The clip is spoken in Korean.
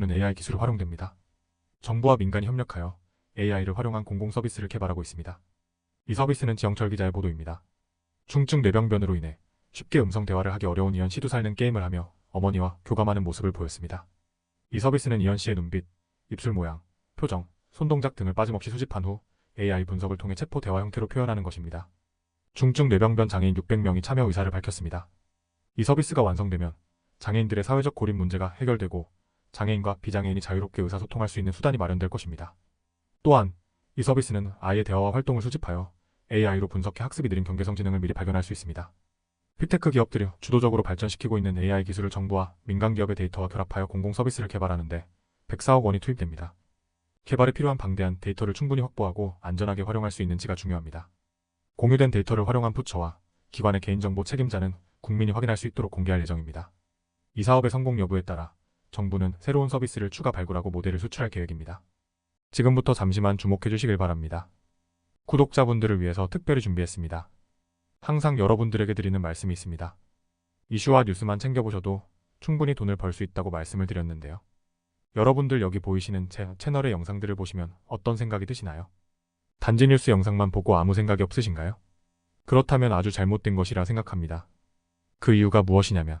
는 AI 기술이 활용됩니다. 정부와 민간이 협력하여 AI를 활용한 공공 서비스를 개발하고 있습니다. 이 서비스는 지영철 기자의 보도입니다. 중증 뇌병변으로 인해 쉽게 음성 대화를 하기 어려운 이현 씨도 살는 게임을 하며 어머니와 교감하는 모습을 보였습니다. 이 서비스는 이현 씨의 눈빛, 입술 모양, 표정, 손동작 등을 빠짐없이 수집한 후 AI 분석을 통해 체포 대화 형태로 표현하는 것입니다. 중증 뇌병변 장애인 600명이 참여 의사를 밝혔습니다. 이 서비스가 완성되면 장애인들의 사회적 고립 문제가 해결되고 장애인과 비장애인이 자유롭게 의사소통할 수 있는 수단이 마련될 것입니다. 또한 이 서비스는 아이의 대화와 활동을 수집하여 AI로 분석해 학습이 느린 경계성 지능을 미리 발견할 수 있습니다. 빅테크 기업들이 주도적으로 발전시키고 있는 AI 기술을 정부와 민간 기업의 데이터와 결합하여 공공 서비스를 개발하는데 104억 원이 투입됩니다. 개발에 필요한 방대한 데이터를 충분히 확보하고 안전하게 활용할 수 있는지가 중요합니다. 공유된 데이터를 활용한 부처와 기관의 개인정보 책임자는 국민이 확인할 수 있도록 공개할 예정입니다. 이 사업의 성공 여부에 따라 정부는 새로운 서비스를 추가 발굴하고 모델을 수출할 계획입니다. 지금부터 잠시만 주목해 주시길 바랍니다. 구독자분들을 위해서 특별히 준비했습니다. 항상 여러분들에게 드리는 말씀이 있습니다. 이슈와 뉴스만 챙겨보셔도 충분히 돈을 벌 수 있다고 말씀을 드렸는데요. 여러분들 여기 보이시는 제 채널의 영상들을 보시면 어떤 생각이 드시나요? 단지 뉴스 영상만 보고 아무 생각이 없으신가요? 그렇다면 아주 잘못된 것이라 생각합니다. 그 이유가 무엇이냐면